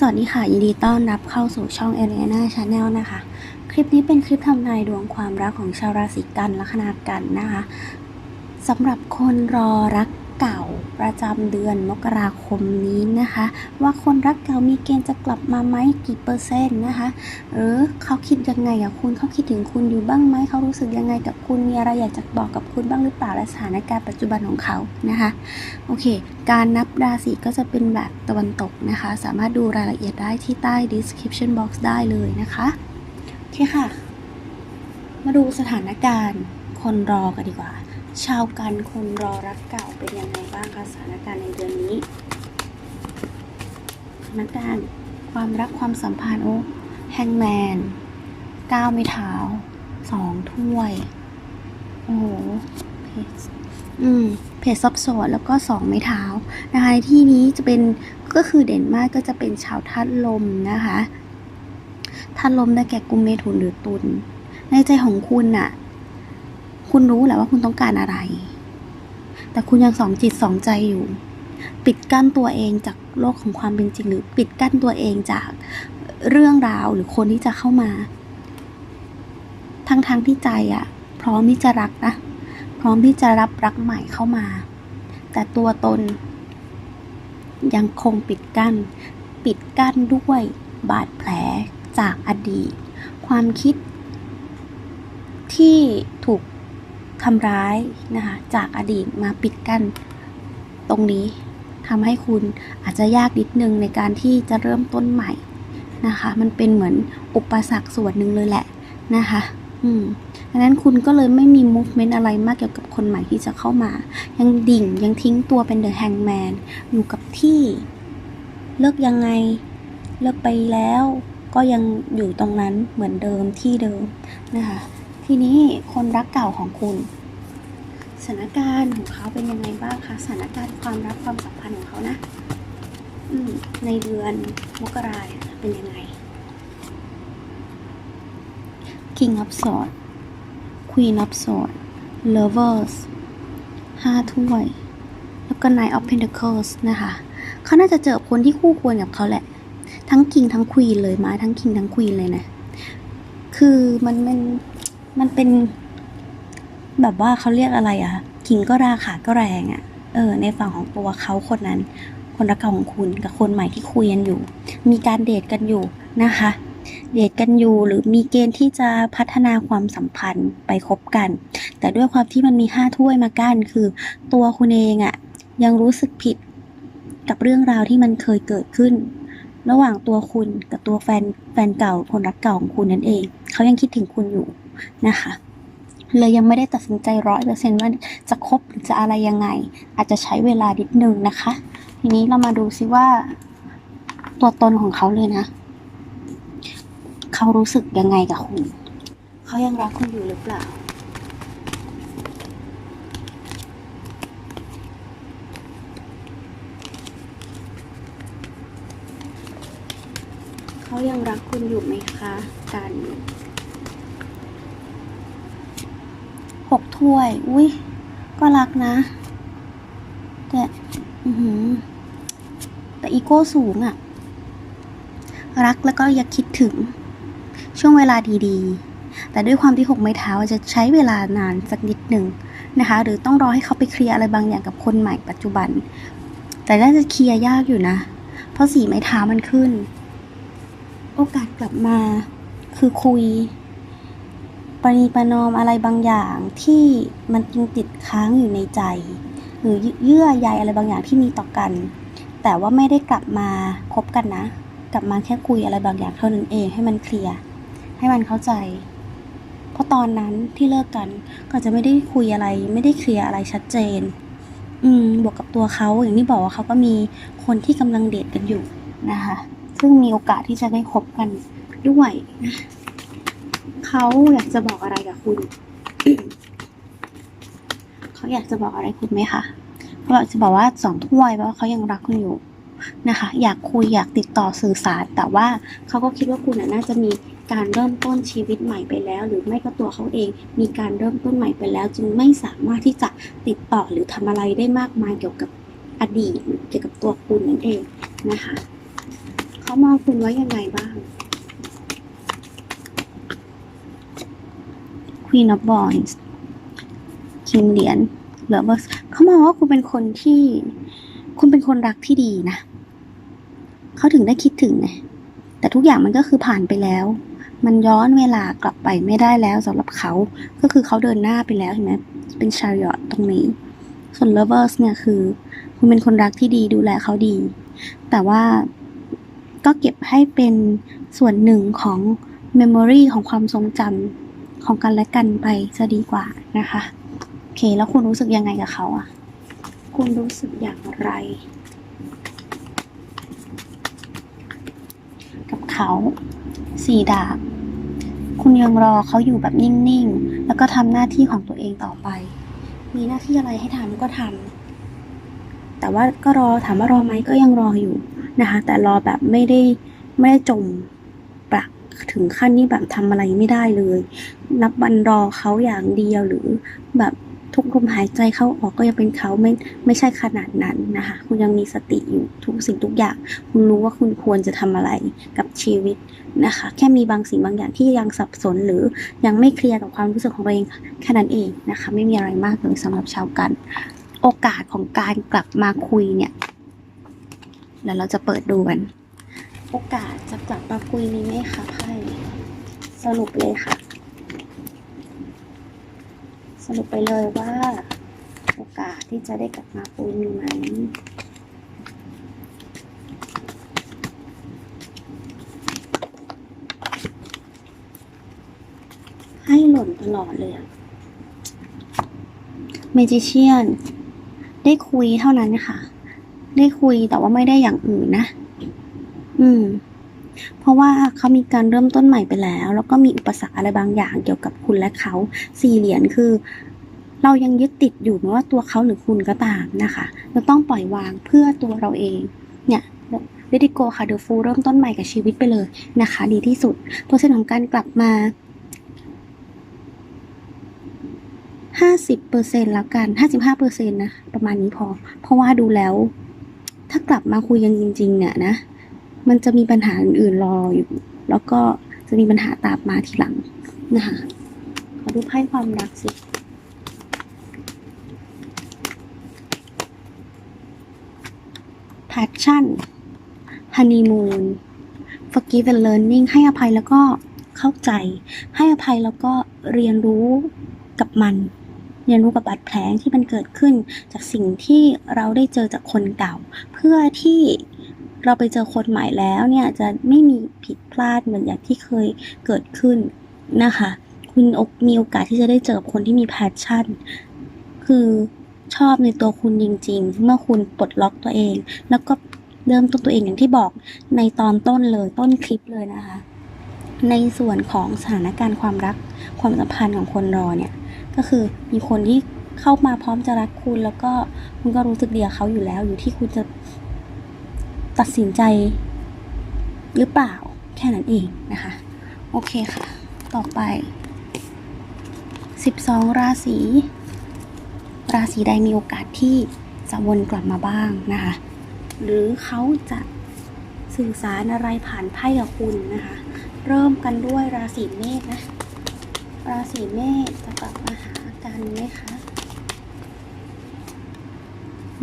สวัสดีค่ะ ยินดีต้อนรับเข้าสู่ช่อง e l e n a Channel นะคะ คลิปนี้เป็นคลิปทำนายดวงความรักของชาวราศีกันลัคนากันนะคะสำหรับคนรอรัก เก่าประจำเดือนมกราคมนี้นะคะ ว่าคนรักเก่ามีเกณฑ์จะกลับมาไหมกี่เปอร์เซ็นต์นะคะหรือเขาคิดยังไงกับคุณเขาคิดถึงคุณอยู่บ้างไหมเขารู้สึกยังไงกับคุณมีอะไรอยากจะบอกกับคุณบ้างหรือเปล่าและสถานการณ์ปัจจุบันของเขานะคะโอเค การนับราศีก็จะเป็นแบบตะวันตกนะคะ สามารถดูรายละเอียดได้ที่ใต้ description box ได้เลยนะคะโอเคค่ะ มาดูสถานการณ์คนรอกันดีกว่า ชาวกันคนรอรักเก่าเป็นยังไงบ้างคะสถานการณ์ในเดือนนี้สถานการณ์ความรักความสัมพันธ์โอ้แฮงแมนก้าวไม่เท้าสองถ้วย โอ้โหเพจอืมเพจซับซ้อนแล้วก็สองไม้เท้านะคะในที่นี้จะเป็นก็คือเด่นมากก็จะเป็นชาวธาตุลมนะคะธาตุลมได้แก่กุมเมถุนหรือตุลในใจของคุณน่ะ คุณรู้แหละว่าคุณต้องการอะไร แต่คุณยังสองจิตสองใจอยู่ ปิดกั้นตัวเองจากโลกของความเป็นจริง หรือปิดกั้นตัวเองจากเรื่องราวหรือคนที่จะเข้ามา ทั้งๆทที่ใจอะพร้อมที่จะรักนะ พร้อมที่จะรับรักใหม่เข้ามา แต่ตัวตน ยังคงปิดกั้น ปิดกั้นด้วยบาดแผลจากอดีต ความคิดที่ถูก ทำร้ายนะคะจากอดีตมาปิดกั้นตรงนี้ทำให้คุณอาจจะยากนิดนึงในการที่จะเริ่มต้นใหม่นะคะ มันเป็นเหมือนอุปสรรคส่วนหนึ่งเลยแหละนะคะอืมดังนั้นคุณก็เลยไม่มี movement อะไรมากเกี่ยวกับคนใหม่ที่จะเข้ามา ยังดิ่งยังทิ้งตัวเป็น the hangman อยู่กับที่ เลิกยังไง เลิกไปแล้ว ก็ยังอยู่ตรงนั้นเหมือนเดิมที่เดิมนะคะ ทีนี้คนรักเก่าของคุณ สถานการณ์ของเขาเป็นยังไงบ้างคะสถานการณ์ความรักความสัมพันธ์ของเขานะอืมในเดือนมกราเป็นยังไง King of Swords Queen of Swords Lovers ห้าถ้วย แล้วก็ Knight of Pentacles นะคะ เขาน่าจะเจอคนที่คู่ควรกับเขาแหละ ทั้ง King ทั้ง Queen เลยมาทั้ง King ทั้ง Queen เลยนะ คือมันมัน มันเป็น แบบว่าเขาเรียกอะไรอะคิงก็ราขาก็แรงอะเออ ในฝั่งของตัวเขาคนนั้น คนรักเก่าของคุณกับคนใหม่ที่คุยกันอยู่ มีการเดทกันอยู่นะคะ เดทกันอยู่หรือมีเกณฑ์ที่จะพัฒนาความสัมพันธ์ไปคบกัน แต่ด้วยความที่มันมีห้าถ้วยมากั้นคือ ตัวคุณเองอะยังรู้สึกผิดกับเรื่องราวที่มันเคยเกิดขึ้น ระหว่างตัวคุณกับตัวแฟนแฟนเก่าคนรักเก่าของคุณนั่นเอง เขายังคิดถึงคุณอยู่ นะคะเลยยังไม่ได้ตัดสินใจร้อยเปอร์เซนต์ว่าจะคบหรือจะอะไรยังไง อาจจะใช้เวลานิดนึงนะคะ ทีนี้เรามาดูซิว่า ตัวตนของเขาเลยนะ เขารู้สึกยังไงกับคุณ เขายังรักคุณอยู่หรือเปล่าเขายังรักคุณอยู่ไหมคะกัน หกถ้วย อุ้ยก็รักนะ แต่อือหือแต่อีโก้สูงอะรักแล้วก็อยากคิดถึง ช่วงเวลาดีๆ แต่ด้วยความที่หกไม้เท้าจะใช้เวลานานสักนิดหนึ่งนะคะ หรือต้องรอให้เขาไปเคลียร์อะไรบางอย่างกับคนใหม่ปัจจุบัน แต่น่าจะเคลียร์ยากอยู่นะ เพราะสีไม้เท้ามันขึ้น โอกาสกลับมา คือคุย ปณีประนอมอะไรบางอย่างที่มันยังติดค้างอยู่ในใจ หรือเยื่อใยอะไรบางอย่างที่มีต่อกัน แต่ว่าไม่ได้กลับมาคบกันนะ กลับมาแค่คุยอะไรบางอย่างเท่านั้นเองให้มันเคลียร์ให้มันเข้าใจ เพราะตอนนั้นที่เลิกกันก็จะไม่ได้คุยอะไร ไม่ได้เคลียร์อะไรชัดเจน อืมบวกกับตัวเขาอย่างที่บอกว่าเขาก็มีคนที่กำลังเดทกันอยู่นะคะ ซึ่งมีโอกาสที่จะได้คบกันด้วยนะ เขาอยากจะบอกอะไรกับคุณ เขาอยากจะบอกอะไรคุณไหมคะเขาอยากจะบอกว่าสองถ้วยว่าเขายังรักคุณอยู่นะคะ อยากคุยอยากติดต่อสื่อสาร แต่ว่าเขาก็คิดว่าคุณน่าจะมีการเริ่มต้นชีวิตใหม่ไปแล้ว หรือไม่ก็ตัวเขาเองมีการเริ่มต้นใหม่ไปแล้ว จึงไม่สามารถที่จะติดต่อหรือทำอะไรได้มากมายเกี่ยวกับอดีตเกี่ยวกับตัวคุณนั่นเองนะคะ เขามองคุณไว้ยังไงบ้าง Queen of Wands คิงเหรียญ Lovers เขามองว่าคุณเป็นคนที่ คุณเป็นคนรักที่ดีนะ เขาถึงได้คิดถึงไงแต่ทุกอย่างมันก็คือผ่านไปแล้ว มันย้อนเวลากลับไปไม่ได้แล้วสำหรับเขา ก็คือเขาเดินหน้าไปแล้วเห็นไหมเป็นชาริอตตรงนี้ ส่วน lovers เนี่ยคือ คุณเป็นคนรักที่ดีดูแลเขาดี แต่ว่าก็เก็บให้เป็นส่วนหนึ่งของ memory ของความทรงจำ ของกันและกันไปจะดีกว่านะคะโอเค แล้วคุณรู้สึกยังไงกับเขาอะคุณรู้สึกอย่างไร กับเขาสี่ดาบคุณยังรอเขาอยู่แบบนิ่งๆ แล้วก็ทำหน้าที่ของตัวเองต่อไป มีหน้าที่อะไรให้ทำก็ทำ แต่ว่าก็รอถามว่ารอไหมก็ยังรออยู่นะคะ แต่รอแบบไม่ได้ไม่ได้จม ถึงขั้นนี้แบบทำอะไรไม่ได้เลยนับวันรอเขาอย่างเดียวหรือแบบทุกลมหายใจเข้าออกก็ยังเป็นเขาไม่ไม่ใช่ขนาดนั้นนะคะ คุณยังมีสติอยู่ทุกสิ่งทุกอย่าง คุณรู้ว่าคุณควรจะทำอะไรกับชีวิตนะคะ แค่มีบางสิ่งบางอย่างที่ยังสับสนหรือยังไม่เคลียร์กับความรู้สึกของตัวเองแค่นั้นเองนะคะ ไม่มีอะไรมากเลยสำหรับชาวกัน โอกาสของการกลับมาคุยเนี่ยแล้วเราจะเปิดดูกัน โอกาสจะกลับมาคุยมีไหมคะไพ่สรุปเลยค่ะ สรุปไปเลยว่า โอกาสที่จะได้กลับมาคุยมีไหมให้หล่นตลอดเลยอะเมจิเชียน ได้คุยเท่านั้นค่ะ ได้คุยแต่ว่าไม่ได้อย่างอื่นนะ อืม เพราะว่าเขามีการเริ่มต้นใหม่ไปแล้ว แล้วก็มีอุปสรรคอะไรบางอย่างเกี่ยวกับคุณและเขาสี่เหรียญคือ เรายังยึดติดอยู่ไม่ว่าตัวเขาหรือคุณก็ตามนะคะ เราต้องปล่อยวางเพื่อตัวเราเอง เนี่ยเลดิโกค่ะเดอะฟูเริ่มต้นใหม่กับชีวิตไปเลยนะคะ ดีที่สุดเปอร์เซ็นต์ของการกลับมาห้าสิบเปอร์เซ็นแล้วกันห้าสิบห้าเปอร์เซ็นนะ ประมาณนี้พอ เพราะว่าดูแล้ว ถ้ากลับมาคุยกันจริง ๆ เนี่ยนะ มันจะมีปัญหาอื่นๆรออยู่ แล้วก็จะมีปัญหาตามมาทีหลังนะคะขอดูไพ่ความรักสิ passion honeymoon forgive and learning ให้อภัยแล้วก็เข้าใจ ให้อภัยแล้วก็เรียนรู้กับมัน เรียนรู้กับบาดแผลที่มันเกิดขึ้น จากสิ่งที่เราได้เจอจากคนเก่า เพื่อที่ เราไปเจอคนใหม่แล้วเนี่ยจะไม่มีผิดพลาดเหมือนอย่างที่เคยเกิดขึ้นนะคะ คุณมีโอกาสที่จะได้เจอคนที่มี passion คือชอบในตัวคุณจริง ๆ เมื่อคุณปลดล็อกตัวเอง แล้วก็เริ่มต้นตัวเองอย่างที่บอกในตอนต้นเลยต้นคลิปเลยนะคะ ในส่วนของสถานการณ์ความรักความสัมพันธ์ของคนรอเนี่ย ก็คือมีคนที่เข้ามาพร้อมจะรักคุณ แล้วก็คุณก็รู้สึกเดีกับเขาอยู่แล้วอยู่ที่คุณจะ ตัดสินใจหรือเปล่าแค่นั้นเองนะคะ โอเคค่ะ ต่อไป 12 ราศีราศีใดมีโอกาสที่จะวนกลับมาบ้างนะคะ หรือเขาจะสื่อสารอะไรผ่านไพ่กับคุณนะคะ เริ่มกันด้วยราศีเมษนะ ราศีเมษจะกลับมาหากันไหมคะ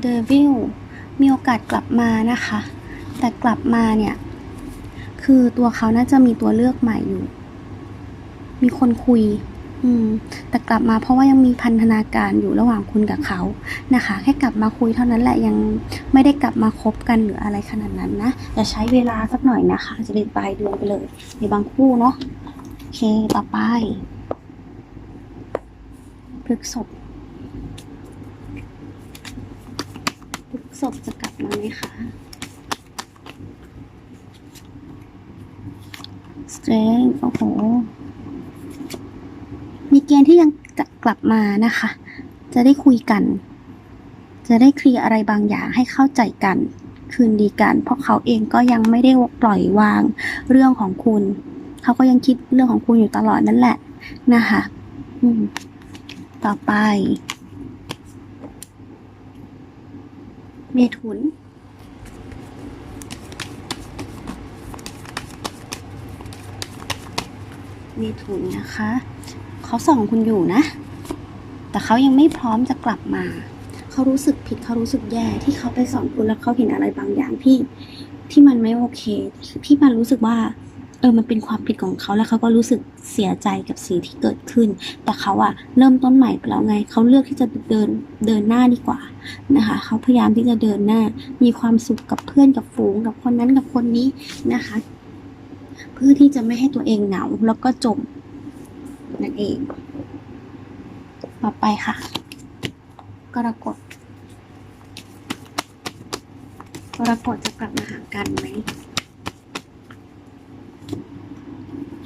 เดวิลมีโอกาสกลับมานะคะ แต่กลับมาเนี่ย คือตัวเขาน่าจะมีตัวเลือกใหม่อยู่ มีคนคุย อืม แต่กลับมาเพราะว่ายังมีพันธนาการอยู่ระหว่างคุณกับเขานะคะ แค่กลับมาคุยเท่านั้นแหละยังไม่ได้กลับมาคบกันหรืออะไรขนาดนั้นนะจะใช้เวลาสักหน่อยนะคะ จะเป็นปลายเดือนไปเลย ในบางคู่เนาะโอเคต่อไปพฤกษบพฤกษบจะกลับมาไหมคะ strength โอ้โห มีเกณฑ์ที่ยังจะกลับมานะคะ จะได้คุยกัน จะได้เคลียร์อะไรบางอย่างให้เข้าใจกัน คืนดีกัน เพราะเขาเองก็ยังไม่ได้ปล่อยวางเรื่องของคุณ เขาก็ยังคิดเรื่องของคุณอยู่ตลอดนั่นแหละนะคะต่อไป เมถุน มถุนนะคะ เขาส่องคุณอยู่นะ แต่เขายังไม่พร้อมจะกลับมา เขารู้สึกผิดเขารู้สึกแย่ที่เขาไปส่อนคุณแล้วเขาเห็นอะไรบางอย่างที่ที่มันไม่โอเคที่มันรู้สึกว่าเออมันเป็นความผิดของเขาแล้วเขาก็รู้สึกเสียใจกับสิ่งที่เกิดขึ้น แต่เขาอะเริ่มต้นใหม่ไปแล้วไง เขาเลือกที่จะเดินเดินหน้าดีกว่านะคะเขาพยายามที่จะเดินหน้า มีความสุขกับเพื่อนกับฝูงกับคนนั้นกับคนนี้นะคะ เพื่อที่จะไม่ให้ตัวเองเหงาแล้วก็จมนั่นเอง ต่อไปค่ะกรกฎกรกฎจะกลับมาหากันไหม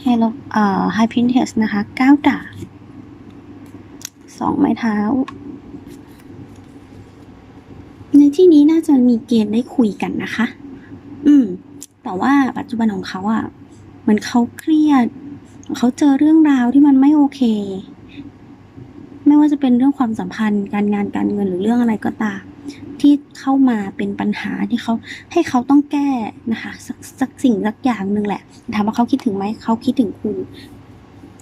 Hello เอ่อ High Princess นะคะเก้าดาบสองไม้เท้า ในที่นี้น่าจะมีเกณฑ์ได้คุยกันนะคะ อืม แต่ว่าปัจจุบันของเขาอะ เหมือนเขาเครียด เขาเจอเรื่องราวที่มันไม่โอเค ไม่ว่าจะเป็นเรื่องความสัมพันธ์ การงานการเงินหรือเรื่องอะไรก็ตามที่เข้ามาเป็นปัญหาที่เขาให้เขาต้องแก้นะคะสักสักสิ่งสักอย่างหนึ่งแหละถามว่าเขาคิดถึงไหมเขาคิดถึงคุณ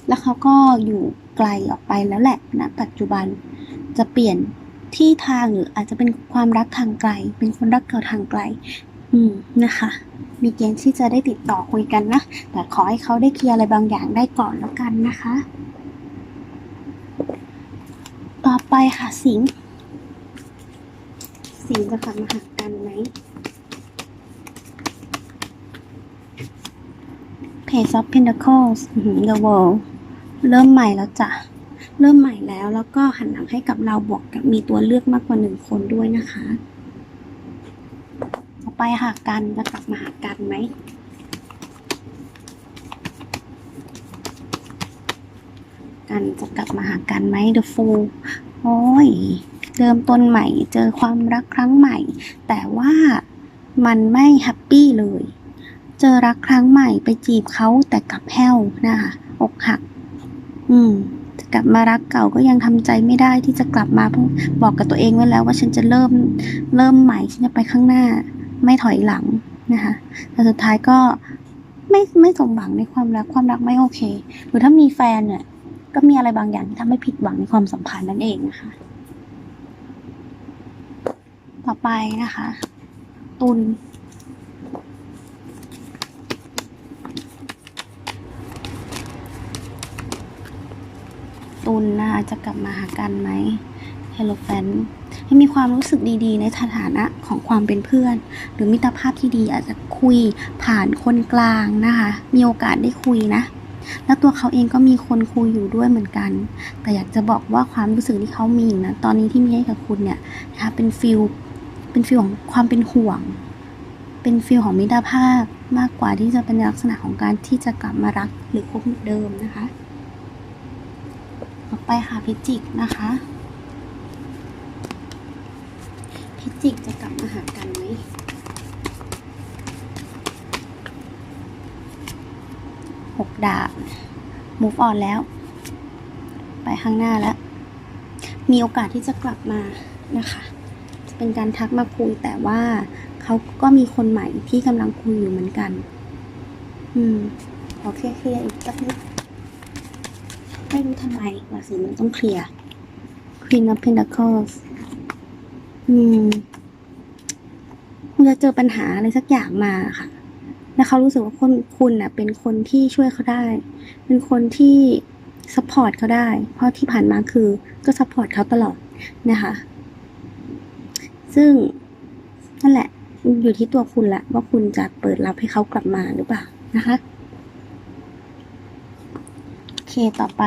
แล้วเขาก็อยู่ไกลออกไปแล้วแหละนะปัจจุบันจะเปลี่ยนที่ทางหรืออาจจะเป็นความรักทางไกล เป็นคนรักเก่าทางไกล อืมนะคะ มีเกณฑ์ที่จะได้ติดต่อคุยกันนะ แต่ขอให้เขาได้เคลียร์อะไรบางอย่างได้ก่อนแล้วกันนะคะ ต่อไปค่ะสิงสิงจะกลับมาหากันไหม Page of Pentacles The World เริ่มใหม่แล้วจ้ะ เริ่มใหม่แล้วแล้วก็หันหลังให้กับเราบวกกับมีตัวเลือกมากกว่าหนึ่งคนด้วยนะคะ ไปหากันจะกลับมาหากันไหมกันจะกลับมาหากันไหม The Fool โอ้ยเริ่มต้นใหม่ เจอความรักครั้งใหม่ แต่ว่ามันไม่แฮปปี้เลย เจอรักครั้งใหม่ไปจีบเขาแต่กลับแห้วนะคะอกหัก อืมจะกลับมารักเก่าก็ยังทำใจไม่ได้ที่จะกลับมาพราะบอกกับตัวเองไว้แล้วว่าฉันจะเริ่มเริ่มใหม่ฉันจะไปข้างหน้า ไม่ถอยหลังนะคะแต่สุดท้ายก็ไม่ไม่สมหวังในความรักความรักไม่โอเค หรือถ้ามีแฟนเนี่ยก็มีอะไรบางอย่างที่ทำให้ผิดหวังในความสัมพันธ์นั่นเองนะคะ ต่อไปนะคะ ตุลตุลนะคะจะกลับมาหากันไหม Hello f a n ให้มีความรู้สึกดีๆ ในสถานะของความเป็นเพื่อน หรือมิตรภาพที่ดีอาจจะคุยผ่านคนกลางนะคะ มีโอกาสได้คุยนะ แล้วตัวเขาเองก็มีคนคุยอยู่ด้วยเหมือนกัน แต่อยากจะบอกว่าความรู้สึกที่เขามีอยู่นะตอนนี้ที่มีให้กับคุณเนี่ยนะคะเป็นฟิลเป็นฟิลของความเป็นห่วง เป็นฟิลของมิตรภาพมากกว่าที่จะเป็นลักษณะของการที่จะกลับมารักหรือคบเหมือนเดิมนะคะ ต่อไปค่ะพิจิกนะคะ พิจิกจะกลับมาหากันไหมหกดาบ move on แล้ว ไปข้างหน้าแล้ว มีโอกาสที่จะกลับมานะคะ จะเป็นการทักมาคุยแต่ว่าเขาก็มีคนใหม่ที่กำลังคุยอยู่เหมือนกัน อืมขอเคลียร์ๆอีกสักนิดไม่รู้ทำไมว่าสิมันต้องเคลียร์ Queen of Pentacles อืมคุณจะเจอปัญหาอะไรสักอย่างมาค่ะแล้วเขารู้สึกว่าคนคุณน่ะ เป็นคนที่ช่วยเขาได้ เป็นคนที่ซัพพอร์ตเขาได้ เพราะที่ผ่านมาคือก็ซัพพอร์ตเขาตลอดนะคะ ซึ่งนั่นแหละ อยู่ที่ตัวคุณละว่าคุณจะเปิดรับให้เขากลับมาหรือเปล่านะคะ โอเคต่อไป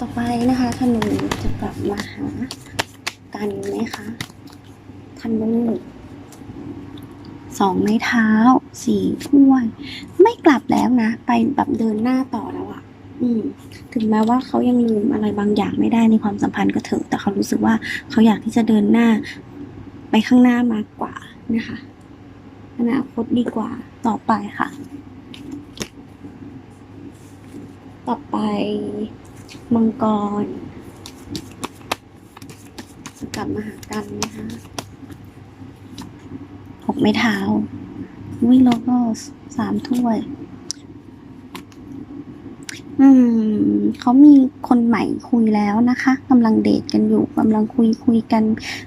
ต่อ ไปนะคะธนูจะกลับมาหากันไหมคะธนูสองไม้เท้าสี่ถ้วย ไม่กลับแล้วนะ ไปแบบเดินหน้าต่อแล้วอะอืม ถึงแม้ว่าเขายังลืมอะไรบางอย่างไม่ได้ในความสัมพันธ์ก็เถอะแต่เขารู้สึกว่าเขาอยากที่จะเดินหน้า ไปข้างหน้ามากกว่านะคะอนาคตดีกว่าต่อไปค่ะ ต่อไป มังกรจะกลับมาหากันไหมคะหกไม้เท้าวิโลโกสสามถ้วย อืม เขามีคนใหม่คุยแล้วนะคะกำลังเดทกันอยู่กำลังคุยคุยกัน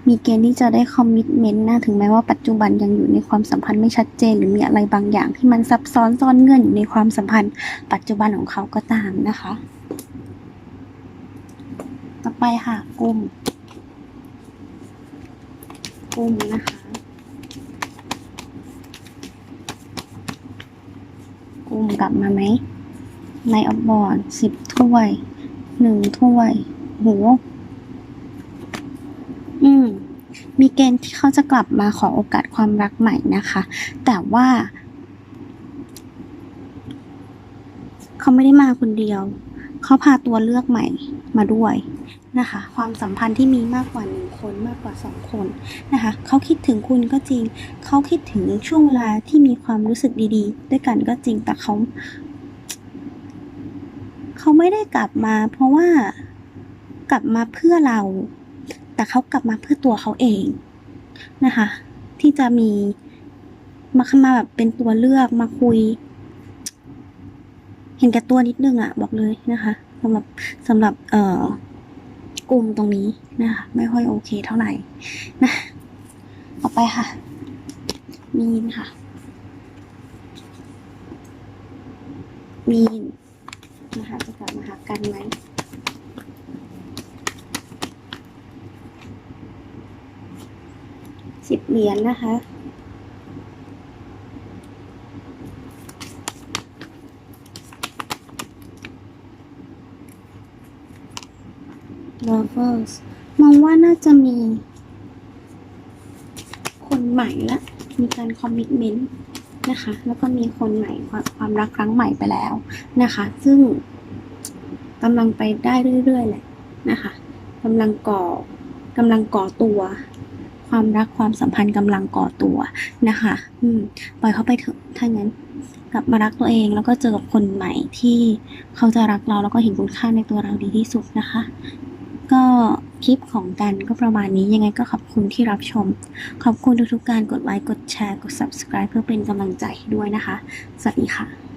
มีเกณฑ์ที่จะได้คอมมิชเมนต์นะ ถึงแม้ว่าปัจจุบันยังอยู่ในความสัมพันธ์ไม่ชัดเจน หรือมีอะไรบางอย่างที่มันซับซ้อนซ่อนเงื่อนอยู่ในความสัมพันธ์ ปัจจุบันของเขาก็ตามนะคะ ไปค่ะกลุ่มกลุ่มนะคะกลุ่มกลับมาไหม ในอบบอร์ดสิบถ้วย หนึ่งถ้วย โห อืม มีเกณฑ์ที่เขาจะกลับมาขอโอกาสความรักใหม่นะคะ แต่ว่าเขาไม่ได้มาคนเดียว เขาพาตัวเลือกใหม่มาด้วย นะคะ ความสัมพันธ์ที่มีมากกว่าหนึ่งคนมากกว่าสองคนนะคะเขาคิดถึงคุณก็จริง เขาคิดถึงช่วงเวลาที่มีความรู้สึกดีๆ ด้วยกันก็จริงแต่เขาเขาไม่ได้กลับมา เพราะว่ากลับมาเพื่อเรา แต่เขากลับมาเพื่อตัวเขาเองนะคะ ที่จะมีมามาแบบเป็นตัวเลือกมาคุย เห็นแก่ตัวนิดนึงอะบอกเลยนะคะสำหรับสำหรับเอ่อ กลุ่มตรงนี้นะคะไม่ค่อยโอเคเท่าไหร่นะต่อไปค่ะมีนค่ะ มีนนะคะจะกลับมาหากันไหมสิบเหรียญนะคะ lovers มองว่าน่าจะมี คนใหม่ละ มีการคอมมิ t เมนต์นะคะ แล้วก็มีคนใหม่ความความรักครั้งใหม่ไปแล้วนะคะ ซึ่งกำลังไปได้เรื่อยๆแหละนะคะกำลังก่อกำลังก่อตัว ความรักความสัมพันธ์กำลังก่อตัวนะคะ อืมปล่อยเขาไปเถอะถ้างั้นกลับมารักตัวเองแล้วก็เจอกับคนใหม่ที่เขาจะรักเราแล้วก็เห็นคุณค่าในตัวเราดีที่สุดนะคะ ก็คลิปของกันก็ประมาณนี้ยังไงก็ขอบคุณที่รับชม ขอบคุณทุกๆการกดไลค์กดแชร์กด subscribe เพื่อเป็นกำลังใจให้ด้วยนะคะ สวัสดีค่ะ